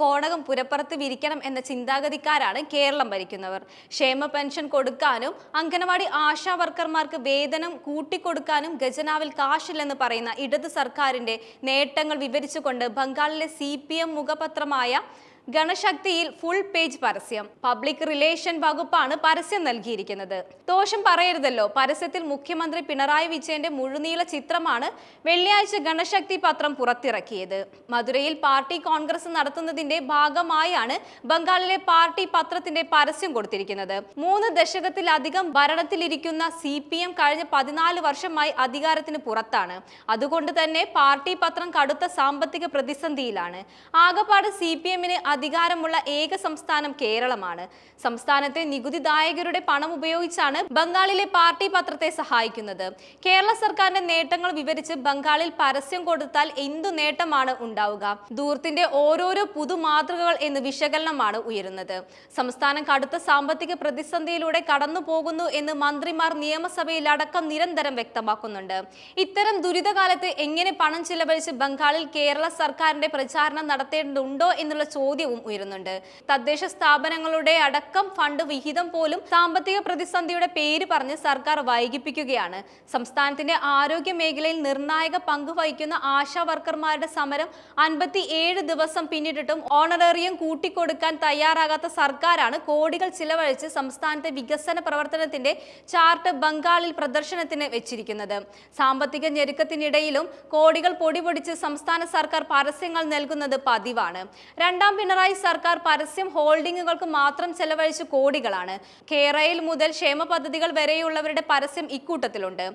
കോടകം പുരപ്പുറത്ത് വിരിക്കണം എന്ന ചിന്താഗതിക്കാരാണ് കേരളം ഭരിക്കുന്നവർ. ക്ഷേമ പെൻഷൻ കൊടുക്കാനും അംഗനവാടി ആശാ വർക്കർമാർക്ക് വേതനം കൂട്ടിക്കൊടുക്കാനും ഖജനാവിൽ കാശില്ലെന്ന് പറയുന്ന ഇടത് സർക്കാരിന്റെ നേട്ടങ്ങൾ വിവരിച്ചുകൊണ്ട് ബംഗാളിലെ സി മുഖപത്രമായ ഗണശക്തിയിൽ ഫുൾ പേജ് പരസ്യം. പബ്ലിക് റിലേഷൻ വകുപ്പാണ് പരസ്യം നൽകിയിരിക്കുന്നത്. ദോഷം പറയരുതല്ലോ. പരസ്യത്തിൽ മുഖ്യമന്ത്രി പിണറായി വിജയന്റെ മുഴുനീള ചിത്രമാണ് വെള്ളിയാഴ്ച ഗണശക്തി പത്രം പുറത്തിറക്കിയത്. മധുരയിൽ പാർട്ടി കോൺഗ്രസ് നടത്തുന്നതിന്റെ ഭാഗമായാണ് ബംഗാളിലെ പാർട്ടി പത്രത്തിന്റെ പരസ്യം കൊടുത്തിരിക്കുന്നത്. മൂന്ന് ദശകത്തിലധികം ഭരണത്തിലിരിക്കുന്ന സി പി എം കഴിഞ്ഞ പതിനാല് വർഷമായി അധികാരത്തിന് പുറത്താണ്. അതുകൊണ്ട് തന്നെ പാർട്ടി പത്രം കടുത്ത സാമ്പത്തിക പ്രതിസന്ധിയിലാണ്. ആകപ്പാട് സി പി എമ്മിന് അധികാരമുള്ള ഏക സംസ്ഥാനം കേരളമാണ്. സംസ്ഥാനത്തെ നികുതിദായകരുടെ പണം ഉപയോഗിച്ചാണ് ബംഗാളിലെ പാർട്ടി പത്രത്തെ സഹായിക്കുന്നത്. കേരള സർക്കാരിന്റെ നേട്ടങ്ങൾ വിവരിച്ച് ബംഗാളിൽ പരസ്യം കൊടുത്താൽ എന്തു നേട്ടമാണ് ഉണ്ടാവുക? ദൂർത്തിന്റെ ഓരോരോ പുതുമാതൃകകൾ എന്ന് വിശകലനമാണ് ഉയരുന്നത്. സംസ്ഥാനം കടുത്ത സാമ്പത്തിക പ്രതിസന്ധിയിലൂടെ കടന്നു പോകുന്നു എന്ന് മന്ത്രിമാർ നിയമസഭയിൽ അടക്കം നിരന്തരം വ്യക്തമാക്കുന്നുണ്ട്. ഇത്തരം ദുരിതകാലത്ത് എങ്ങനെ പണം ചിലവഴിച്ച് ബംഗാളിൽ കേരള സർക്കാരിന്റെ പ്രചാരണം നടത്തേണ്ടതുണ്ടോ എന്നുള്ള ചോദ്യവും ഉയരുന്നുണ്ട്. തദ്ദേശ സ്ഥാപനങ്ങളുടെ അടക്കം ഫണ്ട് വിഹിതം പോലും സാമ്പത്തിക പ്രതിസന്ധിയുടെ പേര് പറഞ്ഞ് സർക്കാർ വൈകിപ്പിക്കുകയാണ്. സംസ്ഥാനത്തിന്റെ ആരോഗ്യ മേഖലയിൽ നിർണായക പങ്ക് വഹിക്കുന്ന ആശാ വർക്കർമാരുടെ സമരം അൻപത്തി ഏഴ് ദിവസം പിന്നിട്ടിട്ടും ഓണറേറിയം കൂട്ടിക്കൊടുക്കാൻ തയ്യാറാകാത്ത സർക്കാരാണ് കോടികൾ ചിലവഴിച്ച് സംസ്ഥാനത്തെ വികസന പ്രവർത്തനത്തിന്റെ ചാർട്ട് ബംഗാളിൽ പ്രദർശനത്തിന് വെച്ചിരിക്കുന്നത്. സാമ്പത്തിക ഞെരുക്കത്തിനിടയിലും കോടികൾ പൊടിപൊടിച്ച് സംസ്ഥാന സർക്കാർ പരസ്യങ്ങൾ നൽകുന്നത് പതിവാണ്. രണ്ടാം സർക്കാർ പരസ്യം ഹോൾഡിങ്ങുകൾക്ക് മാത്രം ചെലവഴിച്ച് കോടികളാണ്. കേരയിൽ മുതൽ ക്ഷേമ പദ്ധതികൾ വരെയുള്ളവരുടെ പരസ്യം ഇക്കൂട്ടത്തിലുണ്ട്.